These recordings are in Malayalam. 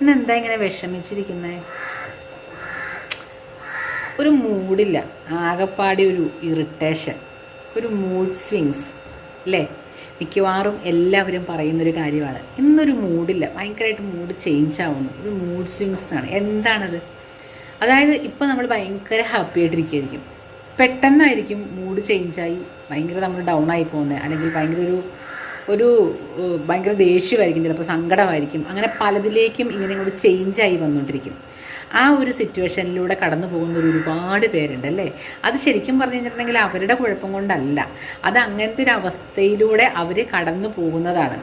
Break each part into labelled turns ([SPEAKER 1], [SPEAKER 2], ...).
[SPEAKER 1] ഇന്ന് എന്താ ഇങ്ങനെ വിഷമിച്ചിരിക്കുന്നത് ഒരു മൂഡില്ല. ആകപ്പാടി ഒരു ഇറിറ്റേഷൻ ഒരു മൂഡ് സ്വിങ്സ് അല്ലേ മിക്കവാറും എല്ലാവരും പറയുന്നൊരു കാര്യമാണ്. ഇന്നൊരു മൂഡില്ല. ഭയങ്കരമായിട്ട് മൂഡ് ചേഞ്ച് ആവുന്നു. ഒരു മൂഡ് സ്വിങ്സ് ആണ്. എന്താണത്? അതായത് ഇപ്പോൾ നമ്മൾ ഭയങ്കര ഹാപ്പി ആയിട്ടിരിക്കുകയായിരിക്കും. പെട്ടെന്നായിരിക്കും മൂഡ് ചേഞ്ചായി ഭയങ്കര നമ്മൾ ഡൗൺ ആയി പോകുന്നത് അല്ലെങ്കിൽ ഭയങ്കര ഒരു ഒരു ഭയങ്കര ദേഷ്യമായിരിക്കും ചിലപ്പോൾ സങ്കടമായിരിക്കും. അങ്ങനെ പലതിലേക്കും ഇങ്ങനെ കൂടി ചേഞ്ചായി വന്നുകൊണ്ടിരിക്കും ആ ഒരു സിറ്റുവേഷനിലൂടെ കടന്നു പോകുന്ന ഒരു ഒരുപാട് പേരുണ്ട് അല്ലേ? അത് ശരിക്കും പറഞ്ഞു കഴിഞ്ഞിട്ടുണ്ടെങ്കിൽ അവരുടെ കുഴപ്പം കൊണ്ടല്ല. അത് അങ്ങനത്തെ ഒരു അവസ്ഥയിലൂടെ അവർ കടന്നു പോകുന്നതാണ്.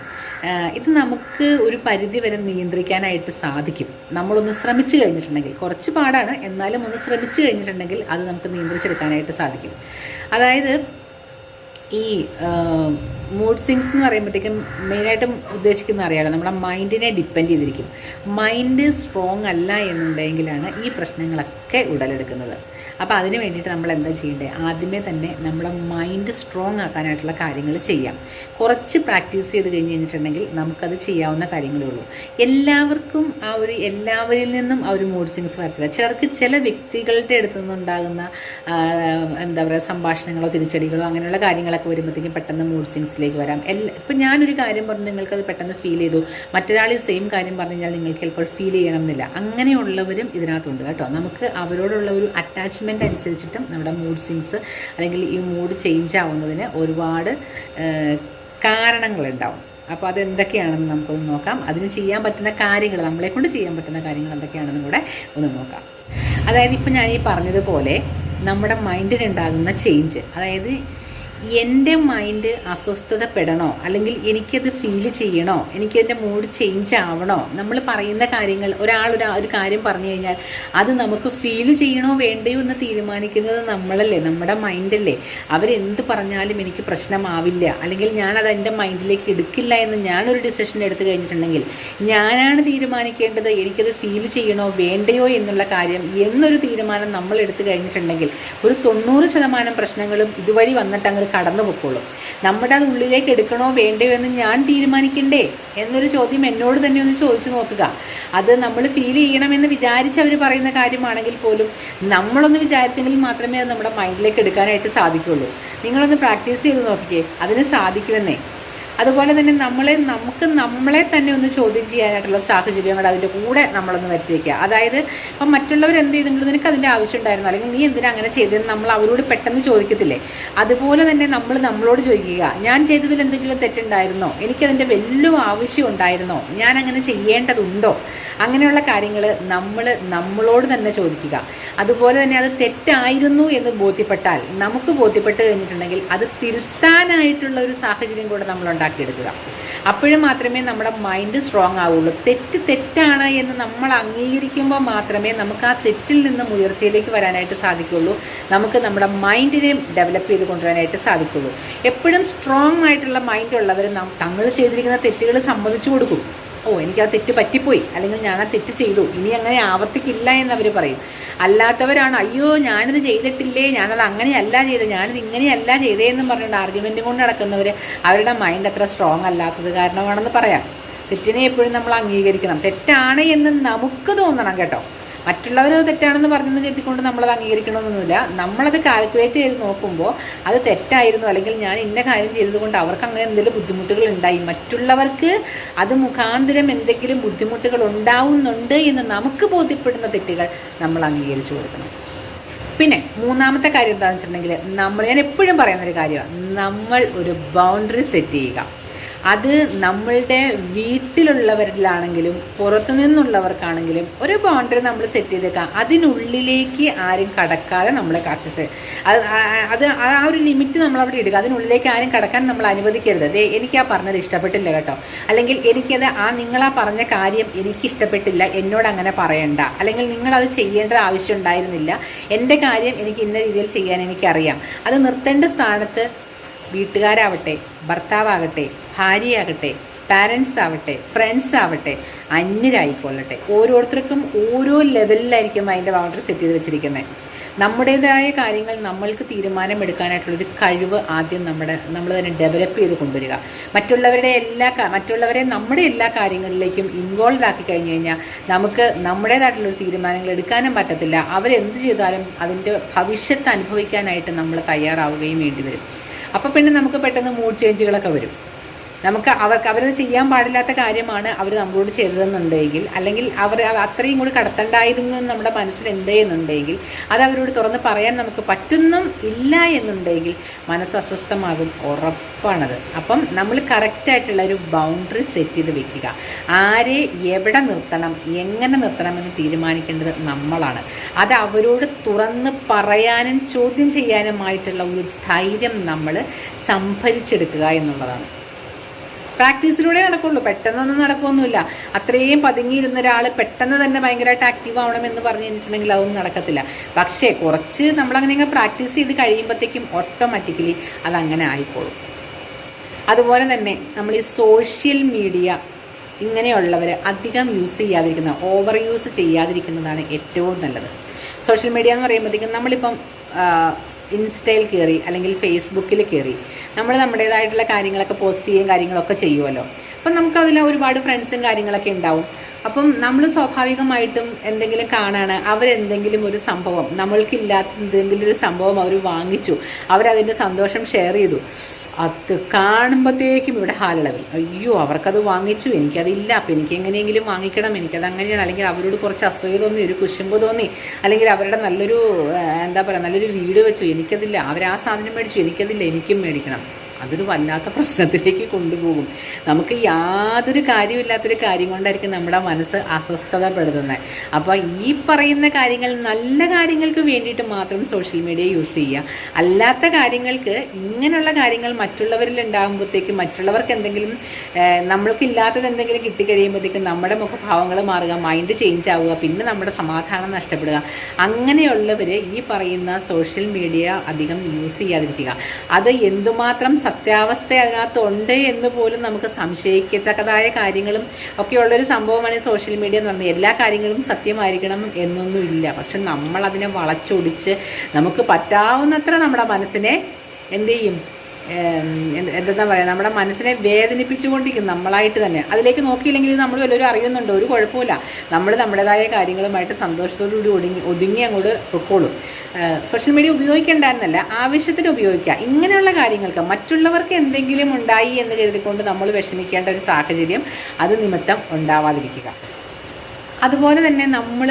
[SPEAKER 1] ഇത് നമുക്ക് ഒരു പരിധി വരെ നിയന്ത്രിക്കാനായിട്ട് സാധിക്കും. നമ്മളൊന്ന് ശ്രമിച്ചു കഴിഞ്ഞിട്ടുണ്ടെങ്കിൽ കുറച്ച് പാടാണ് എന്നാലും ഒന്ന് ശ്രമിച്ചു കഴിഞ്ഞിട്ടുണ്ടെങ്കിൽ അത് നമുക്ക് നിയന്ത്രിച്ചെടുക്കാനായിട്ട് സാധിക്കും. അതായത് ഈ മൂഡ് സ്വിങ്സ് എന്ന് പറയുമ്പോഴത്തേക്കും മെയിനായിട്ടും ഉദ്ദേശിക്കുന്ന അറിയാലോ നമ്മുടെ മൈൻഡിനെ ഡിപ്പെൻഡ് ചെയ്തിരിക്കും. മൈൻഡ് സ്ട്രോങ് അല്ല എന്നുണ്ടെങ്കിലാണ് ഈ പ്രശ്നങ്ങളൊക്കെ ഉടലെടുക്കുന്നത്. അപ്പോൾ അതിന് വേണ്ടിയിട്ട് നമ്മൾ എന്താ ചെയ്യേണ്ടത് ആദ്യമേ തന്നെ നമ്മളെ മൈൻഡ് സ്ട്രോങ് ആക്കാനായിട്ടുള്ള കാര്യങ്ങൾ ചെയ്യാം. കുറച്ച് പ്രാക്ടീസ് ചെയ്ത് കഴിഞ്ഞ് കഴിഞ്ഞിട്ടുണ്ടെങ്കിൽ നമുക്കത് ചെയ്യാവുന്ന കാര്യങ്ങളേ ഉള്ളൂ. എല്ലാവർക്കും ആ ഒരു എല്ലാവരിൽ നിന്നും ആ ഒരു മൂഡ് സ്വിങ്സ് വരത്തില്ല. ചിലർക്ക് ചില വ്യക്തികളുടെ അടുത്തു നിന്നുണ്ടാകുന്ന എന്താ പറയുക സംഭാഷണങ്ങളോ തിരിച്ചടികളോ അങ്ങനെയുള്ള കാര്യങ്ങളൊക്കെ വരുമ്പോഴത്തേക്കും പെട്ടെന്ന് മൂഡ് സ്വിങ്സിലേക്ക് വരാം. എല്ലാ ഇപ്പം ഞാനൊരു കാര്യം പറഞ്ഞ് നിങ്ങൾക്കത് പെട്ടെന്ന് ഫീൽ ചെയ്തു. മറ്റൊരാൾ ഈ സെയിം കാര്യം പറഞ്ഞു കഴിഞ്ഞാൽ നിങ്ങൾക്ക് ചിലപ്പോൾ ഫീൽ ചെയ്യണം എന്നില്ല. അങ്ങനെയുള്ളവരും ഇതിനകത്തുണ്ട് കേട്ടോ. നമുക്ക് അവരോടുള്ള ഒരു അറ്റാച്ച്മെന്റ് അനുസരിച്ചിട്ടും നമ്മുടെ മൂഡ് സ്വിങ്സ് അല്ലെങ്കിൽ ഈ മൂഡ് ചേഞ്ച് ആവുന്നതിന് ഒരുപാട് കാരണങ്ങളുണ്ടാവും. അപ്പോൾ അതെന്തൊക്കെയാണെന്ന് നമുക്കൊന്ന് നോക്കാം. അതിന് ചെയ്യാൻ പറ്റുന്ന കാര്യങ്ങൾ നമ്മളെ കൊണ്ട് ചെയ്യാൻ പറ്റുന്ന കാര്യങ്ങൾ എന്തൊക്കെയാണെന്നും കൂടെ ഒന്ന് നോക്കാം. അതായത് ഇപ്പം ഞാൻ ഈ പറഞ്ഞതുപോലെ നമ്മുടെ മൈൻഡിനുണ്ടാകുന്ന ചേഞ്ച് അതായത് എന്റെ മൈൻഡ് അസ്വസ്ഥതപ്പെടണോ? അല്ലെങ്കിൽ എനിക്കത് ഫീൽ ചെയ്യണോ? എനിക്കതിന്റെ മൂഡ് ചേഞ്ച് ആവണോ? നമ്മൾ പറയുന്ന കാര്യങ്ങൾ ഒരാൾ ഒരു കാര്യം പറഞ്ഞു കഴിഞ്ഞാൽ അത് നമുക്ക് ഫീൽ ചെയ്യണോ വേണ്ടയോ എന്ന് തീരുമാനിക്കുന്നത് നമ്മളല്ലേ നമ്മുടെ മൈൻഡല്ലേ അവരെന്ത് പറഞ്ഞാലും എനിക്ക് പ്രശ്നമാവില്ല. അല്ലെങ്കിൽ ഞാനത് എന്റെ മൈൻഡിലേക്ക് എടുക്കില്ല എന്ന് ഞാനൊരു ഡിസിഷൻ എടുത്തു കഴിഞ്ഞിട്ടുണ്ടെങ്കിൽ ഞാനാണ് തീരുമാനിക്കേണ്ടത് എനിക്കത് ഫീൽ ചെയ്യണോ വേണ്ടയോ എന്നുള്ള കാര്യം എന്നൊരു തീരുമാനം നമ്മൾ എടുത്തു കഴിഞ്ഞിട്ടുണ്ടെങ്കിൽ ഒരു തൊണ്ണൂറ് ശതമാനം പ്രശ്നങ്ങളും ഇതുവഴി വന്നിട്ട് അങ്ങ് കടന്നു പൊക്കോളും. നമ്മുടെ അത് ഉള്ളിലേക്ക് എടുക്കണോ വേണ്ടയോ എന്ന് ഞാൻ തീരുമാനിക്കണ്ടേ? എന്നൊരു ചോദ്യം എന്നോട് തന്നെ ഒന്ന് ചോദിച്ചു നോക്കുക. അത് നമ്മൾ ഫീൽ ചെയ്യണമെന്ന് വിചാരിച്ച് അവർ പറയുന്ന കാര്യമാണെങ്കിൽ പോലും നമ്മളൊന്ന് വിചാരിച്ചെങ്കിൽ മാത്രമേ അത് നമ്മുടെ മൈൻഡിലേക്ക് എടുക്കാനായിട്ട് സാധിക്കുള്ളൂ. നിങ്ങളൊന്ന് പ്രാക്ടീസ് ചെയ്ത് നോക്കിക്കേ. അതിന് സാധിക്കുമെന്നേ. അതുപോലെ തന്നെ നമ്മളെ നമുക്ക് നമ്മളെ തന്നെ ഒന്ന് ചോദ്യം ചെയ്യാനായിട്ടുള്ള സാഹചര്യങ്ങൾ അതിന്റെ കൂടെ നമ്മളൊന്ന് വരുത്തി വയ്ക്കുക അതായത് ഇപ്പം മറ്റുള്ളവർ എന്ത് ചെയ്തെങ്കിലും നിനക്ക് അതിന്റെ ആവശ്യം ഉണ്ടായിരുന്നു അല്ലെങ്കിൽ നീ എന്തിനാ അങ്ങനെ ചെയ്തതെന്ന് നമ്മൾ അവരോട് പെട്ടെന്ന് ചോദിക്കത്തില്ലേ? അതുപോലെ തന്നെ നമ്മൾ നമ്മളോട് ചോദിക്കുക ഞാൻ ചെയ്തതിൽ എന്തെങ്കിലും തെറ്റുണ്ടായിരുന്നോ? എനിക്കതിന്റെ വലിയ ആവശ്യം ഉണ്ടായിരുന്നോ? ഞാൻ അങ്ങനെ ചെയ്യേണ്ടതുണ്ടോ? അങ്ങനെയുള്ള കാര്യങ്ങൾ നമ്മൾ നമ്മളോട് തന്നെ ചോദിക്കുക. അതുപോലെ തന്നെ അത് തെറ്റായിരുന്നു എന്ന് ബോധ്യപ്പെട്ടാൽ നമുക്ക് ബോധ്യപ്പെട്ട് കഴിഞ്ഞിട്ടുണ്ടെങ്കിൽ അത് തിരുത്താനായിട്ടുള്ള ഒരു സാഹചര്യം കൂടെ നമ്മൾ ഉണ്ടാക്കിയെടുക്കുക. അപ്പോഴും മാത്രമേ നമ്മുടെ മൈൻഡ് സ്ട്രോങ് ആവുള്ളൂ. തെറ്റ് തെറ്റാണ് എന്ന് നമ്മൾ അംഗീകരിക്കുമ്പോൾ മാത്രമേ നമുക്ക് ആ തെറ്റിൽ നിന്നും ഉയർച്ചയിലേക്ക് വരാനായിട്ട് സാധിക്കുള്ളൂ നമുക്ക് നമ്മുടെ മൈൻഡിനെ ഡെവലപ്പ് ചെയ്ത് കൊണ്ടുവരാനായിട്ട് സാധിക്കുള്ളൂ എപ്പോഴും സ്ട്രോങ് ആയിട്ടുള്ള മൈൻഡ് ഉള്ളവർ തങ്ങൾ ചെയ്തിരിക്കുന്ന തെറ്റുകൾ സമ്മതിച്ചു കൊടുക്കും. ഓ എനിക്ക് ആ തെറ്റ് പറ്റിപ്പോയി. അല്ലെങ്കിൽ ഞാൻ ആ തെറ്റ് ചെയ്തു. ഇനി അങ്ങനെ ആവർത്തിക്കില്ല എന്നവർ പറയും. അല്ലാത്തവരാണ് അയ്യോ ഞാനിത് ചെയ്തിട്ടില്ലേ? ഞാനത് അങ്ങനെയല്ല ചെയ്തത്. ഞാനിത് ഇങ്ങനെയല്ല ചെയ്തേന്നും പറഞ്ഞുകൊണ്ട് ആർഗ്യുമെന്റും കൊണ്ട് നടക്കുന്നവർ അവരുടെ മൈൻഡ് അത്ര സ്ട്രോങ് അല്ലാത്തത് കാരണമാണെന്ന് പറയാം. തെറ്റിനെ എപ്പോഴും നമ്മൾ അംഗീകരിക്കണം. തെറ്റാണ് എന്ന് നമുക്ക് തോന്നണം കേട്ടോ. മറ്റുള്ളവർ തെറ്റാണെന്ന് പറഞ്ഞെന്ന് കരുതിക്കൊണ്ട് നമ്മളത് അംഗീകരിക്കണമെന്നൊന്നുമില്ല. നമ്മളത് കാൽക്കുലേറ്റ് ചെയ്ത് നോക്കുമ്പോൾ അത് തെറ്റായിരുന്നു അല്ലെങ്കിൽ ഞാൻ ഇന്ന കാര്യം ചെയ്തതുകൊണ്ട് അവർക്ക് അങ്ങനെ എന്തെങ്കിലും ബുദ്ധിമുട്ടുകൾ ഉണ്ടായി. മറ്റുള്ളവർക്ക് അത് മുഖാന്തരം എന്തെങ്കിലും ബുദ്ധിമുട്ടുകൾ ഉണ്ടാവുന്നുണ്ട് എന്ന് നമുക്ക് ബോധ്യപ്പെടുന്ന തെറ്റുകൾ നമ്മൾ അംഗീകരിച്ചു കൊടുക്കണം. പിന്നെ മൂന്നാമത്തെ കാര്യം എന്താണെന്ന് വെച്ചിട്ടുണ്ടെങ്കിൽ നമ്മൾ ഞാൻ എപ്പോഴും പറയുന്നൊരു കാര്യമാണ് നമ്മൾ ഒരു ബൗണ്ടറി സെറ്റ് ചെയ്യുക. അത് നമ്മളുടെ വീട്ടിലുള്ളവരിലാണെങ്കിലും പുറത്തു നിന്നുള്ളവർക്കാണെങ്കിലും ഒരു ബൗണ്ടറി നമ്മൾ സെറ്റ് ചെയ്തേക്കാം. അതിനുള്ളിലേക്ക് ആരും കടക്കാതെ നമ്മൾ കാത്തിച്ച് അത് അത് ആ ഒരു ലിമിറ്റ് നമ്മൾ അവിടെ ഇടുക. അതിനുള്ളിലേക്ക് ആരും കടക്കാൻ നമ്മൾ അനുവദിക്കരുത്. അതെ എനിക്ക് ആ പറഞ്ഞത് ഇഷ്ടപ്പെട്ടില്ല കേട്ടോ. അല്ലെങ്കിൽ എനിക്കത് ആ നിങ്ങളാ പറഞ്ഞ കാര്യം എനിക്ക് ഇഷ്ടപ്പെട്ടില്ല എന്നോട് അങ്ങനെ പറയണ്ട. അല്ലെങ്കിൽ നിങ്ങളത് ചെയ്യേണ്ടത് ആവശ്യം ഉണ്ടായിരുന്നില്ല. എന്റെ കാര്യം എനിക്ക് ഇന്ന രീതിയിൽ ചെയ്യാൻ എനിക്കറിയാം. അത് നിർത്തേണ്ട സ്ഥാനത്ത് വീട്ടുകാരാവട്ടെ ഭർത്താവാകട്ടെ ഭാര്യയാകട്ടെ പാരൻസ് ആവട്ടെ ഫ്രണ്ട്സ് ആവട്ടെ അന്യരായിക്കൊള്ളട്ടെ. ഓരോരുത്തർക്കും ഓരോ ലെവലിലായിരിക്കും അതിന്റെ ബൗണ്ടറി സെറ്റ് ചെയ്ത് വെച്ചിരിക്കുന്നത്. നമ്മുടേതായ കാര്യങ്ങൾ നമ്മൾക്ക് തീരുമാനമെടുക്കാനായിട്ടുള്ളൊരു കഴിവ് ആദ്യം നമ്മുടെ നമ്മൾ തന്നെ ഡെവലപ്പ് ചെയ്ത് കൊണ്ടുവരിക. മറ്റുള്ളവരുടെ എല്ലാ മറ്റുള്ളവരെ നമ്മുടെ എല്ലാ കാര്യങ്ങളിലേക്കും ഇൻവോൾവ് ആക്കി കഴിഞ്ഞു കഴിഞ്ഞാൽ നമുക്ക് നമ്മുടേതായിട്ടുള്ളൊരു തീരുമാനങ്ങൾ എടുക്കാനും പറ്റത്തില്ല. അവരെന്ത് ചെയ്താലും അതിന്റെ ഭവിഷ്യത്ത് അനുഭവിക്കാനായിട്ട് നമ്മൾ തയ്യാറാവുകയും വേണ്ടി വരും. അപ്പോൾ പിന്നെ നമുക്ക് പെട്ടെന്ന് മൂഡ് ചേഞ്ചുകളൊക്കെ വരും. നമുക്ക് അവർക്ക് അവരത് ചെയ്യാൻ പാടില്ലാത്ത കാര്യമാണ് അവർ നമ്മളോട് ചെയ്തതെന്നുണ്ടെങ്കിൽ അല്ലെങ്കിൽ അവർ അത്രയും കൂടി കടത്തണ്ടായിരുന്നു നമ്മുടെ മനസ്സിൽ എന്നുണ്ടെങ്കിൽ അത് അവരോട് തുറന്ന് പറയാൻ നമുക്ക് പറ്റുന്നും ഇല്ല എന്നുണ്ടെങ്കിൽ മനസ്സ് അസ്വസ്ഥമാകും ഉറപ്പാണത്. അപ്പം നമ്മൾ കറക്റ്റായിട്ടുള്ള ഒരു ബൗണ്ടറി സെറ്റ് ചെയ്ത് വെക്കുക. ആരെ എവിടെ നിർത്തണം എങ്ങനെ നിർത്തണം എന്ന് തീരുമാനിക്കേണ്ടത് നമ്മളാണ്. അത് അവരോട് തുറന്ന് പറയാനും ചോദ്യം ചെയ്യാനുമായിട്ടുള്ള ഒരു ധൈര്യം നമ്മൾ സംഭരിച്ചെടുക്കുക എന്നുള്ളതാണ്. പ്രാക്ടീസിലൂടെ നടക്കുള്ളൂ. പെട്ടെന്നൊന്നും നടക്കുമൊന്നുമില്ല അത്രയും പതുങ്ങിയിരുന്ന ഒരാൾ പെട്ടെന്ന് തന്നെ ഭയങ്കരമായിട്ട് ആക്റ്റീവ് ആവണം എന്ന് പറഞ്ഞു കഴിഞ്ഞിട്ടുണ്ടെങ്കിൽ അതൊന്നും നടക്കത്തില്ല. പക്ഷേ കുറച്ച് നമ്മളങ്ങനെ പ്രാക്ടീസ് ചെയ്ത് കഴിയുമ്പോഴത്തേക്കും ഓട്ടോമാറ്റിക്കലി അതങ്ങനെ ആയിക്കോളും. അതുപോലെ തന്നെ നമ്മൾ ഈ സോഷ്യൽ മീഡിയ ഇങ്ങനെയുള്ളവർ അധികം യൂസ് ചെയ്യാതിരിക്കുന്ന ഓവർ യൂസ് ചെയ്യാതിരിക്കുന്നതാണ് ഏറ്റവും നല്ലത്. സോഷ്യൽ മീഡിയ എന്ന് പറയുമ്പോഴത്തേക്കും നമ്മളിപ്പം ഇൻസ്റ്റയിൽ കയറി അല്ലെങ്കിൽ ഫേസ്ബുക്കിൽ കയറി നമ്മൾ നമ്മുടേതായിട്ടുള്ള കാര്യങ്ങളൊക്കെ പോസ്റ്റ് ചെയ്യുകയും കാര്യങ്ങളൊക്കെ ചെയ്യുമല്ലോ അപ്പം നമുക്കതിൽ ഒരുപാട് ഫ്രണ്ട്സും കാര്യങ്ങളൊക്കെ ഉണ്ടാവും. അപ്പം നമ്മൾ സ്വാഭാവികമായിട്ടും എന്തെങ്കിലും കാണാണ് അവരെന്തെങ്കിലും ഒരു സംഭവം നമ്മൾക്കില്ലാത്ത എന്തെങ്കിലും ഒരു സംഭവം അവർ വാങ്ങിച്ചു അവരതിന്റെ സന്തോഷം ഷെയർ ചെയ്തു. അത് കാണുമ്പോഴത്തേക്കും ഇവിടെ ഹാലളവിൽ അയ്യോ അവർക്കത് വാങ്ങിച്ചു എനിക്കതില്ല അപ്പം എനിക്ക് എങ്ങനെയെങ്കിലും വാങ്ങിക്കണം എനിക്കത് അങ്ങനെയാണ്. അല്ലെങ്കിൽ അവരോട് കുറച്ച് അസൂയ തോന്നി ഒരു കുശുമ്പ് തോന്നി അല്ലെങ്കിൽ അവരുടെ നല്ലൊരു എന്താ പറയുക നല്ലൊരു വീട് വെച്ചു എനിക്കതില്ല അവർ ആ സാധനം മേടിച്ചു എനിക്കതില്ല എനിക്കും മേടിക്കണം. അതൊരു വല്ലാത്ത പ്രശ്നത്തിലേക്ക് കൊണ്ടുപോകും. നമുക്ക് യാതൊരു കാര്യമില്ലാത്തൊരു കാര്യം കൊണ്ടായിരിക്കും നമ്മുടെ മനസ്സ് അസ്വസ്ഥതപ്പെടുത്തുന്നത്. അപ്പോൾ ഈ പറയുന്ന കാര്യങ്ങൾ നല്ല കാര്യങ്ങൾക്ക് വേണ്ടിയിട്ട് മാത്രം സോഷ്യൽ മീഡിയ യൂസ് ചെയ്യുക. അല്ലാത്ത കാര്യങ്ങൾക്ക് ഇങ്ങനെയുള്ള കാര്യങ്ങൾ മറ്റുള്ളവരിൽ ഉണ്ടാകുമ്പോഴത്തേക്ക് മറ്റുള്ളവർക്ക് എന്തെങ്കിലും നമ്മൾക്കില്ലാത്തത് എന്തെങ്കിലും കിട്ടിക്കഴിയുമ്പോഴത്തേക്കും നമ്മുടെ മുഖഭാവങ്ങൾ മാറുക മൈൻഡ് ചേഞ്ച് ആവുക പിന്നെ നമ്മുടെ സമാധാനം നഷ്ടപ്പെടുക. അങ്ങനെയുള്ളവർ ഈ പറയുന്ന സോഷ്യൽ മീഡിയ അധികം യൂസ് ചെയ്യാതിരിക്കുക. അത് എന്തുമാത്രം സത്യാവസ്ഥ അതിനകത്ത് ഉണ്ട് എന്ന് പോലും നമുക്ക് സംശയിക്കത്തക്കതായ കാര്യങ്ങളും ഒക്കെയുള്ളൊരു സംഭവമാണ് സോഷ്യൽ മീഡിയ എന്ന് പറഞ്ഞത് എല്ലാ കാര്യങ്ങളും സത്യമായിരിക്കണം എന്നൊന്നുമില്ല. പക്ഷെ നമ്മൾ അതിനെ വളച്ചൊടിച്ച് നമുക്ക് പറ്റാവുന്നത്ര നമ്മുടെ മനസ്സിനെ എന്ത് ചെയ്യും? എന്താ പറയുക നമ്മുടെ മനസ്സിനെ വേദനിപ്പിച്ചുകൊണ്ടിരിക്കും നമ്മളായിട്ട് തന്നെ. അതിലേക്ക് നോക്കിയില്ലെങ്കിൽ നമ്മൾ വല്ലവരും അറിയുന്നുണ്ടോ? ഒരു കുഴപ്പമില്ല നമ്മൾ നമ്മുടേതായ കാര്യങ്ങളുമായിട്ട് സന്തോഷത്തോടുകൂടി ഒടുങ്ങി ഒതുങ്ങി അങ്ങോട്ട് പൊക്കോളും. സോഷ്യൽ മീഡിയ ഉപയോഗിക്കേണ്ടെന്നല്ല ആവശ്യത്തിന് ഉപയോഗിക്കുക. ഇങ്ങനെയുള്ള കാര്യങ്ങൾക്ക് മറ്റുള്ളവർക്ക് എന്തെങ്കിലും ഉണ്ടായി എന്ന് കരുതിക്കൊണ്ട് നമ്മൾ വിഷമിക്കേണ്ട ഒരു സാഹചര്യം അത് നിമിത്തം ഉണ്ടാവാതിരിക്കുക. അതുപോലെ തന്നെ നമ്മൾ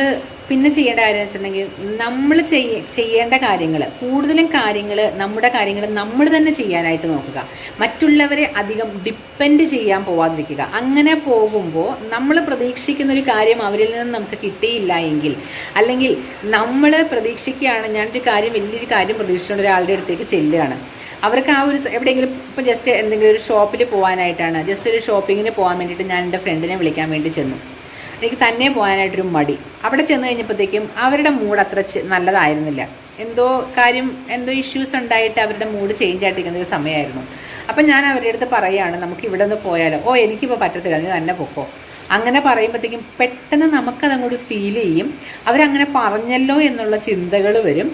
[SPEAKER 1] പിന്നെ ചെയ്യേണ്ട കാര്യം വെച്ചിട്ടുണ്ടെങ്കിൽ നമ്മൾ ചെയ്യ ചെയ്യേണ്ട കാര്യങ്ങൾ കൂടുതലും കാര്യങ്ങൾ നമ്മുടെ കാര്യങ്ങൾ നമ്മൾ തന്നെ ചെയ്യാനായിട്ട് നോക്കുക. മറ്റുള്ളവരെ അധികം ഡിപ്പെൻഡ് ചെയ്യാൻ പോവാതിരിക്കുക. അങ്ങനെ പോകുമ്പോൾ നമ്മൾ പ്രതീക്ഷിക്കുന്ന ഒരു കാര്യം അവരിൽ നിന്ന് നമുക്ക് കിട്ടിയില്ല എങ്കിൽ അല്ലെങ്കിൽ നമ്മൾ പ്രതീക്ഷിക്കുകയാണ് ഞാനൊരു കാര്യം വലിയൊരു കാര്യം പ്രതീക്ഷിച്ചുകൊണ്ട് ഒരാളുടെ അടുത്തേക്ക് ചെല്ലുകയാണ്. അവർക്ക് ആ ഒരു എവിടെയെങ്കിലും ഇപ്പം ജസ്റ്റ് എന്തെങ്കിലും ഒരു ഷോപ്പിൽ പോകാനായിട്ടാണ് ജസ്റ്റ് ഒരു ഷോപ്പിങ്ങിന് പോകാൻ വേണ്ടിയിട്ട് ഞാൻ എന്റെ ഫ്രണ്ടിനെ വിളിക്കാൻ വേണ്ടി ചെന്നു. എനിക്ക് തന്നെ പോകാനായിട്ടൊരു മടി. അവിടെ ചെന്ന് കഴിഞ്ഞപ്പോഴത്തേക്കും അവരുടെ മൂഡ് അത്ര നല്ലതായിരുന്നില്ല. എന്തോ കാര്യം എന്തോ ഇഷ്യൂസ് ഉണ്ടായിട്ട് അവരുടെ മൂഡ് ചേഞ്ച് ആയിട്ടിരിക്കുന്ന ഒരു സമയമായിരുന്നു. അപ്പം ഞാൻ അവരുടെ അടുത്ത് പറയുകയാണ് നമുക്ക് ഇവിടെ നിന്ന് പോയാലോ? ഓ എനിക്കിപ്പോൾ പറ്റത്തില്ല നീ തന്നെ പൊക്കോ. അങ്ങനെ പറയുമ്പോഴത്തേക്കും പെട്ടെന്ന് നമുക്കതങ്ങോട്ട് ഫീൽ ചെയ്യും. അവരങ്ങനെ പറഞ്ഞല്ലോ എന്നുള്ള ചിന്തകൾ വരും.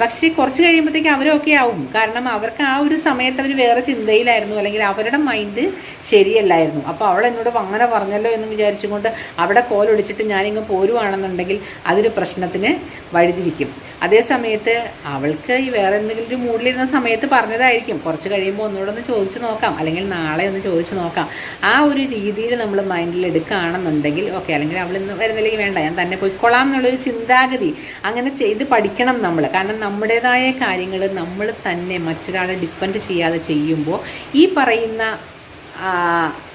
[SPEAKER 1] പക്ഷേ കുറച്ച് കഴിയുമ്പോഴത്തേക്കും അവരൊക്കെ ആവും. കാരണം അവർക്ക് ആ ഒരു സമയത്ത് അവർ വേറെ ചിന്തയിലായിരുന്നു. അല്ലെങ്കിൽ അവരുടെ മൈൻഡ് ശരിയല്ലായിരുന്നു. അപ്പോൾ അവൾ എന്നോട് അങ്ങനെ പറഞ്ഞല്ലോ എന്ന് വിചാരിച്ചുകൊണ്ട് അവിടെ കോലൊടിച്ചിട്ട് ഞാനിങ്ങ് പോരുവാണെന്നുണ്ടെങ്കിൽ അതൊരു പ്രശ്നത്തിന് വഴിതിരിക്കും. അതേ സമയത്ത് അവൾക്ക് ഈ വേറെ എന്തെങ്കിലും ഒരു മൂഡിലിരുന്ന സമയത്ത് പറഞ്ഞതായിരിക്കും. കുറച്ച് കഴിയുമ്പോൾ ഒന്നുകൂടെ ഒന്ന് ചോദിച്ചു നോക്കാം. അല്ലെങ്കിൽ നാളെ ഒന്ന് ചോദിച്ചു നോക്കാം. ആ ഒരു രീതിയിൽ നമ്മൾ മൈൻഡിൽ എടുക്കുകയാണെന്നുണ്ടെങ്കിൽ ഓക്കെ അല്ലെങ്കിൽ അവൾ ഇന്ന് വരുന്നില്ലെങ്കിൽ വേണ്ട ഞാൻ തന്നെ പോയിക്കൊള്ളാം എന്നുള്ളൊരു ചിന്താഗതി അങ്ങനെ ചെയ്ത് പഠിക്കണം നമ്മൾ. കാരണം നമ്മുടേതായ കാര്യങ്ങൾ നമ്മൾ തന്നെ മറ്റൊരാളെ ഡിപ്പെൻഡ് ചെയ്യാതെ ചെയ്യുമ്പോൾ ഈ പറയുന്ന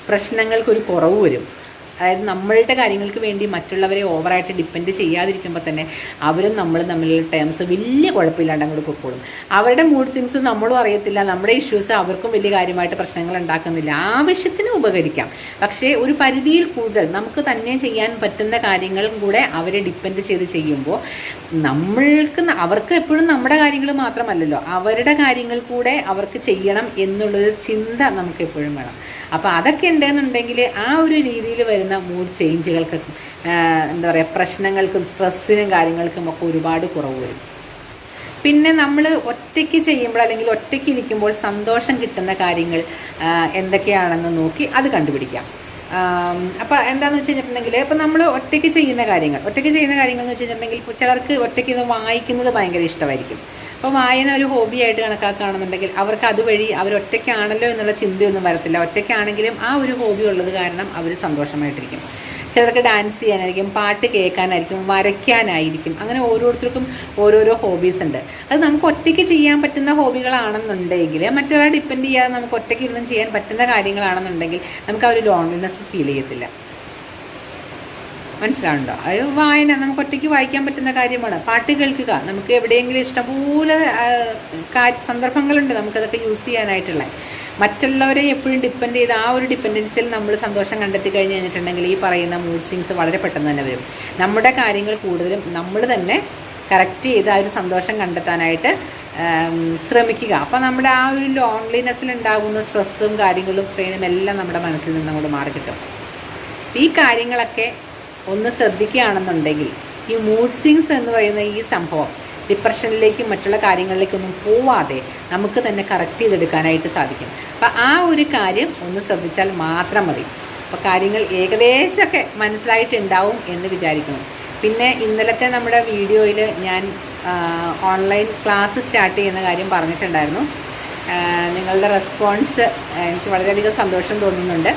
[SPEAKER 1] പ്രശ്നങ്ങൾക്കൊരു കുറവ് വരും. അതായത് നമ്മളുടെ കാര്യങ്ങൾക്ക് വേണ്ടി മറ്റുള്ളവരെ ഓവറായിട്ട് ഡിപ്പെൻഡ് ചെയ്യാതിരിക്കുമ്പോൾ തന്നെ അവരും നമ്മൾ തമ്മിലുള്ള ടേംസ് വലിയ കുഴപ്പമില്ലാണ്ട് അങ്ങോട്ട് പൊക്കോളും. അവരുടെ മൂഡ് സ്വിങ്സ് നമ്മളും അറിയത്തില്ല നമ്മുടെ ഇഷ്യൂസ് അവർക്കും വലിയ കാര്യമായിട്ട് പ്രശ്നങ്ങൾ ഉണ്ടാക്കുന്നില്ല. ആവശ്യത്തിന് ഉപകരിക്കാം. പക്ഷേ ഒരു പരിധിയിൽ കൂടുതൽ നമുക്ക് തന്നെ ചെയ്യാൻ പറ്റുന്ന കാര്യങ്ങളും കൂടെ അവരെ ഡിപ്പെൻഡ് ചെയ്ത് ചെയ്യുമ്പോൾ നമ്മൾക്ക് അവർക്ക് എപ്പോഴും നമ്മുടെ കാര്യങ്ങൾ മാത്രമല്ലല്ലോ അവരുടെ കാര്യങ്ങൾ കൂടെ അവർക്ക് ചെയ്യണം എന്നുള്ളൊരു ചിന്ത നമുക്ക് എപ്പോഴും വേണം. അപ്പോൾ അതൊക്കെ ഉണ്ടെന്നുണ്ടെങ്കിൽ ആ ഒരു രീതിയിൽ വരുന്ന മൂഡ് ചേഞ്ചുകൾക്ക് എന്താ പറയുക പ്രശ്നങ്ങൾക്കും സ്ട്രെസ്സിനും കാര്യങ്ങൾക്കും ഒക്കെ ഒരുപാട് കുറവ് വരും. പിന്നെ നമ്മൾ ഒറ്റയ്ക്ക് ചെയ്യുമ്പോൾ അല്ലെങ്കിൽ ഒറ്റയ്ക്ക് ഇരിക്കുമ്പോൾ സന്തോഷം കിട്ടുന്ന കാര്യങ്ങൾ എന്തൊക്കെയാണെന്ന് നോക്കി അത് കണ്ടുപിടിക്കാം. അപ്പോൾ എന്താണെന്ന് വെച്ച് കഴിഞ്ഞിട്ടുണ്ടെങ്കിൽ ഇപ്പം നമ്മൾ ഒറ്റയ്ക്ക് ചെയ്യുന്ന കാര്യങ്ങൾ ഒറ്റയ്ക്ക് ചെയ്യുന്ന കാര്യങ്ങൾ എന്ന് വെച്ച് കഴിഞ്ഞിട്ടുണ്ടെങ്കിൽ ഇപ്പോൾ ചിലർക്ക് ഒറ്റയ്ക്ക് ഇത് വായിക്കുന്നത് ഭയങ്കര ഇഷ്ടമായിരിക്കും. അപ്പോൾ വായന ഒരു ഹോബിയായിട്ട് കണക്കാക്കുകയാണെന്നുണ്ടെങ്കിൽ അവർക്ക് അതുവഴി അവരൊറ്റയ്ക്കാണല്ലോ എന്നുള്ള ചിന്തയൊന്നും വരത്തില്ല. ഒറ്റയ്ക്കാണെങ്കിലും ആ ഒരു ഹോബി ഉള്ളത് കാരണം അവർ സന്തോഷമായിട്ടിരിക്കും. ചിലർക്ക് ഡാൻസ് ചെയ്യാനായിരിക്കും പാട്ട് കേൾക്കാനായിരിക്കും വരയ്ക്കാനായിരിക്കും. അങ്ങനെ ഓരോരുത്തർക്കും ഓരോരോ ഹോബീസ് ഉണ്ട്. അത് നമുക്ക് ഒറ്റയ്ക്ക് ചെയ്യാൻ പറ്റുന്ന ഹോബികളാണെന്നുണ്ടെങ്കിൽ മറ്റൊരാളെ ഡിപ്പെൻഡ് ചെയ്യാതെ നമുക്ക് ഒറ്റയ്ക്ക് ഇരുന്നും ചെയ്യാൻ പറ്റുന്ന കാര്യങ്ങളാണെന്നുണ്ടെങ്കിൽ നമുക്ക് ആ ഒരു ലോൺലിനെസ് ഫീൽ ചെയ്യത്തില്ല. മനസ്സിലാവുണ്ടോ അത് വായന നമുക്ക് ഒറ്റയ്ക്ക് വായിക്കാൻ പറ്റുന്ന കാര്യമാണ്. പാട്ട് കേൾക്കുക നമുക്ക് എവിടെയെങ്കിലും ഇഷ്ടംപോലെ സന്ദർഭങ്ങളുണ്ട് നമുക്കതൊക്കെ യൂസ് ചെയ്യാനായിട്ടുള്ള. മറ്റുള്ളവരെ എപ്പോഴും ഡിപ്പെൻഡ് ചെയ്ത് ആ ഒരു ഡിപ്പെൻഡൻസിൽ നമ്മൾ സന്തോഷം കണ്ടെത്തി കഴിഞ്ഞ് കഴിഞ്ഞിട്ടുണ്ടെങ്കിൽ ഈ പറയുന്ന മൂഡ് സ്വിങ്സ് വളരെ പെട്ടെന്ന് തന്നെ വരും. നമ്മുടെ കാര്യങ്ങൾ കൂടുതലും നമ്മൾ തന്നെ കറക്റ്റ് ചെയ്ത് ആ ഒരു സന്തോഷം കണ്ടെത്താനായിട്ട് ശ്രമിക്കുക. അപ്പോൾ നമ്മുടെ ആ ഒരു ലോൺലിനെസ്സിൽ ഉണ്ടാകുന്ന സ്ട്രെസ്സും കാര്യങ്ങളും സ്ട്രെയിനും എല്ലാം നമ്മുടെ മനസ്സിൽ നിന്ന് അങ്ങോട്ട് മാറി കിട്ടും ഈ കാര്യങ്ങളൊക്കെ ഒന്ന് ശ്രദ്ധിക്കുകയാണെന്നുണ്ടെങ്കിൽ ഈ മൂഡ് സ്വിങ്സ് എന്ന് പറയുന്ന ഈ സംഭവം ഡിപ്രഷനിലേക്കും മറ്റുള്ള കാര്യങ്ങളിലേക്കൊന്നും പോവാതെ നമുക്ക് തന്നെ കറക്റ്റ് ചെയ്തെടുക്കാനായിട്ട് സാധിക്കും. അപ്പം ആ ഒരു കാര്യം ഒന്ന് ശ്രദ്ധിച്ചാൽ മാത്രം മതി. അപ്പോൾ കാര്യങ്ങൾ ഏകദേശമൊക്കെ മനസ്സിലായിട്ടുണ്ടാവും എന്ന് വിചാരിക്കുന്നു. പിന്നെ ഇന്നലത്തെ നമ്മുടെ വീഡിയോയിൽ ഞാൻ ഓൺലൈൻ ക്ലാസ് സ്റ്റാർട്ട് ചെയ്യുന്ന കാര്യം പറഞ്ഞിട്ടുണ്ടായിരുന്നു. നിങ്ങളുടെ റെസ്പോൺസ് എനിക്ക് വളരെയധികം സന്തോഷം തോന്നുന്നുണ്ട്.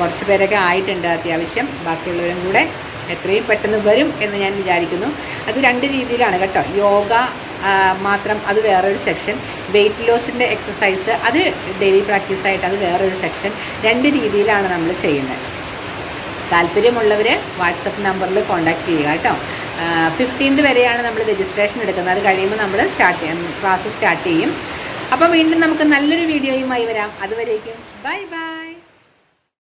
[SPEAKER 1] കുറച്ച് പേരൊക്കെ ആയിട്ടുണ്ട് അത്യാവശ്യം. ബാക്കിയുള്ളവരും കൂടെ എത്രയും പെട്ടെന്ന് വരും എന്ന് ഞാൻ വിചാരിക്കുന്നു. അത് രണ്ട് രീതിയിലാണ് കേട്ടോ. യോഗ മാത്രം അത് വേറൊരു സെക്ഷൻ. വെയിറ്റ് ലോസിന്റെ എക്സസൈസ് അത് ഡെയിലി പ്രാക്ടീസായിട്ട് അത് വേറൊരു സെക്ഷൻ. രണ്ട് രീതിയിലാണ് നമ്മൾ ചെയ്യുന്നത്. താല്പര്യമുള്ളവർ വാട്സപ്പ് നമ്പറിൽ കോൺടാക്ട് ചെയ്യുക കേട്ടോ. ഫിഫ്റ്റീൻത് വരെയാണ് നമ്മൾ രജിസ്ട്രേഷൻ എടുക്കുന്നത്. അത് കഴിയുമ്പോൾ നമ്മൾ സ്റ്റാർട്ട് ചെയ്യാം. ക്ലാസ് സ്റ്റാർട്ട് ചെയ്യും. അപ്പോൾ വീണ്ടും നമുക്ക് നല്ലൊരു വീഡിയോയുമായി വരാം. അതുവരേക്കും. Bye bye.